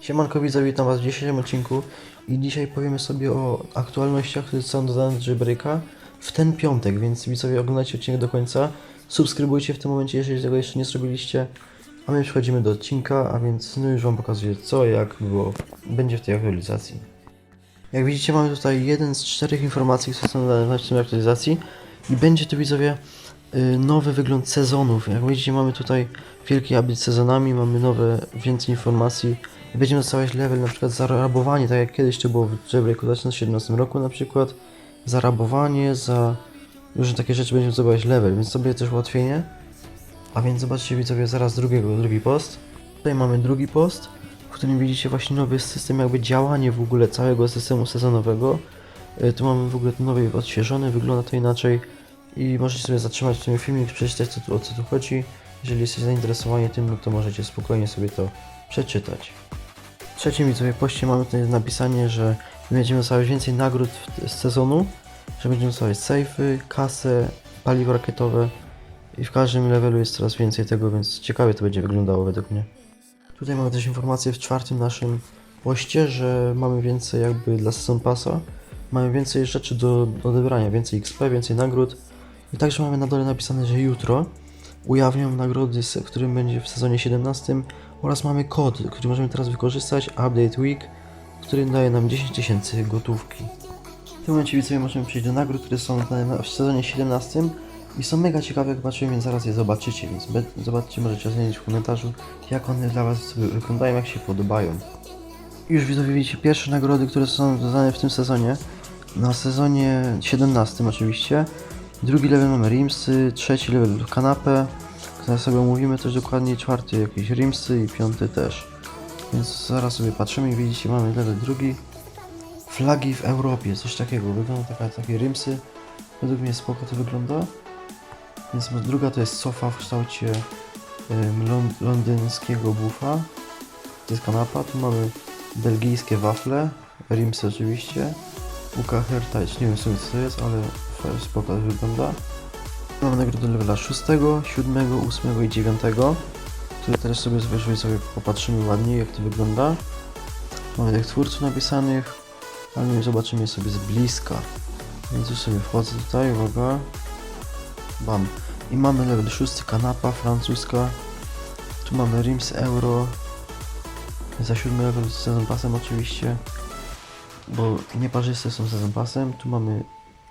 Siemanko widzowie, witam was w dzisiejszym odcinku i dzisiaj powiemy sobie o aktualnościach, które są dodane do Jailbreaka w ten piątek, więc widzowie oglądajcie odcinek do końca, subskrybujcie w tym momencie, jeżeli tego jeszcze nie zrobiliście, a my przechodzimy do odcinka, a więc no już wam pokazuję co, jak było, będzie w tej aktualizacji. Jak widzicie mamy tutaj jeden z czterech informacji, które są dodane w tej aktualizacji i będzie to widzowie y, nowy wygląd sezonów. Jak widzicie mamy tutaj wielki update sezonami, mamy nowe, więcej informacji i będziemy dostawać level na przykład za rabowanie, tak jak kiedyś to było w Jailbreaku w 2017 roku na przykład, za rabowanie, za różne takie rzeczy będziemy zdobywać level, więc sobie też ułatwienie. A więc zobaczcie widzowie zaraz drugiego, drugi post. Tutaj mamy drugi post, w którym widzicie właśnie nowy system, jakby działanie w ogóle całego systemu sezonowego. Y, Tu mamy w ogóle nowy odświeżony, wygląda to inaczej i możecie sobie zatrzymać ten filmik, przeczytać co tu, o co tu chodzi. Jeżeli jesteście zainteresowani tym, no to możecie spokojnie sobie to przeczytać. W trzecim poście mamy tutaj napisanie, że będziemy dostawać więcej nagród w- z sezonu, że będziemy dostawać sejfy, kasę, paliwo rakietowe i w każdym levelu jest coraz więcej tego, więc ciekawie to będzie wyglądało według mnie. Tutaj mamy też informację w czwartym naszym poście, że mamy więcej jakby dla Season Passa, mamy więcej rzeczy do, odebrania, więcej XP, więcej nagród i także mamy na dole napisane, że jutro ujawnią nagrody, se- którym będzie w sezonie 17 oraz mamy kod, który możemy teraz wykorzystać, Update Week, który daje nam 10 tysięcy gotówki. W tym momencie widzowie możemy przejść do nagród, które są w sezonie 17 i są mega ciekawe, jak zobaczymy, więc zaraz je zobaczycie, więc zobaczcie, możecie ocenić w komentarzu, jak one dla Was sobie wyglądają, jak się podobają. Już widzowie widzicie pierwsze nagrody, które są dodane w tym sezonie. Na sezonie 17 oczywiście. Drugi level mamy Rimsy, trzeci level kanapę. Zaraz sobie omówimy też dokładnie, czwarty jakieś Rimsy i piąty też. Więc zaraz sobie patrzymy i widzicie, mamy level drugi. Flagi w Europie, coś takiego. Wygląda taka, takie Rimsy. Według mnie spoko to wygląda. Więc druga to jest sofa w kształcie ląd- londyńskiego bufa. To jest kanapa. Tu mamy belgijskie wafle. Rimsy oczywiście. UK Heritage, nie wiem w sumie co to jest, ale spoko to wygląda. Mamy nagrodę levela 6, 7, 8 i 9, które teraz sobie wyżej sobie popatrzymy ładnie jak to wygląda. Mamy tych twórców napisanych, ale my zobaczymy je sobie z bliska. Więc już sobie wchodzę tutaj, uwaga. Bam. I mamy level 6, kanapa francuska. Tu mamy Rims Euro. Za siódmy level z sezon pasem oczywiście. Bo nieparzyste są sezon pasem. Tu mamy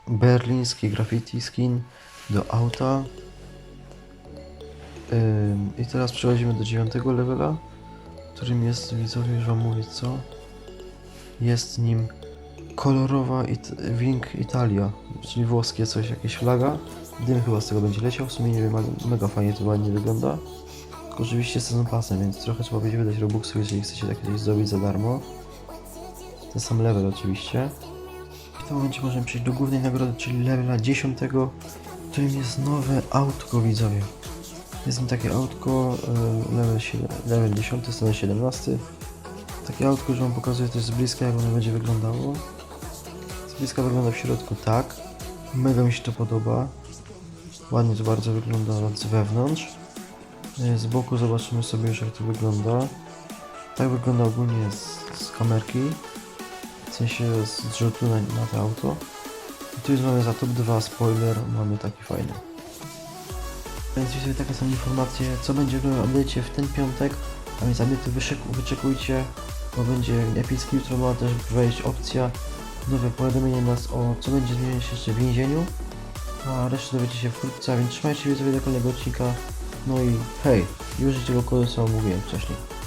berliński graffiti skin do auta. I teraz przechodzimy do dziewiątego levela, którym jest, widzowie, już wam mówię co. Jest nim kolorowa It Wing Italia, czyli włoskie coś, jakieś flaga. Dym chyba z tego będzie leciał, w sumie nie wiem, ale mega fajnie to ładnie wygląda. Tylko oczywiście sezon pasem, więc trochę trzeba będzie wydać robuxów, jeżeli chcecie takie coś zrobić za darmo. Ten sam level oczywiście. W tym momencie możemy przejść do głównej nagrody, czyli levela 10, którym jest nowe autko widzowie. Jest nim takie autko, e, level, siedem- level 10, stronę 17. Takie autko, że wam pokazuję też z bliska, jak ono będzie wyglądało. Z bliska wygląda w środku tak. Mega mi się to podoba. Ładnie to bardzo wygląda z wewnątrz. E, Z boku zobaczymy sobie już jak to wygląda. Tak wygląda ogólnie z, z kamerki. W sensie z zrzutu na, na to auto. Tu już mamy za top 2 spoiler, mamy taki fajny. Więc jeżeli takie są informacje, co będzie w update'cie w ten piątek, a więc update'y wyczekujcie, bo będzie epicki, jutro ma też wejść opcja, nowe powiadomienie nas o co będzie zmieniać się jeszcze w więzieniu, a resztę dowiecie się wkrótce, więc trzymajcie się do kolejnego odcinka, no i hej, użyjcie tego kodu co mówiłem wcześniej.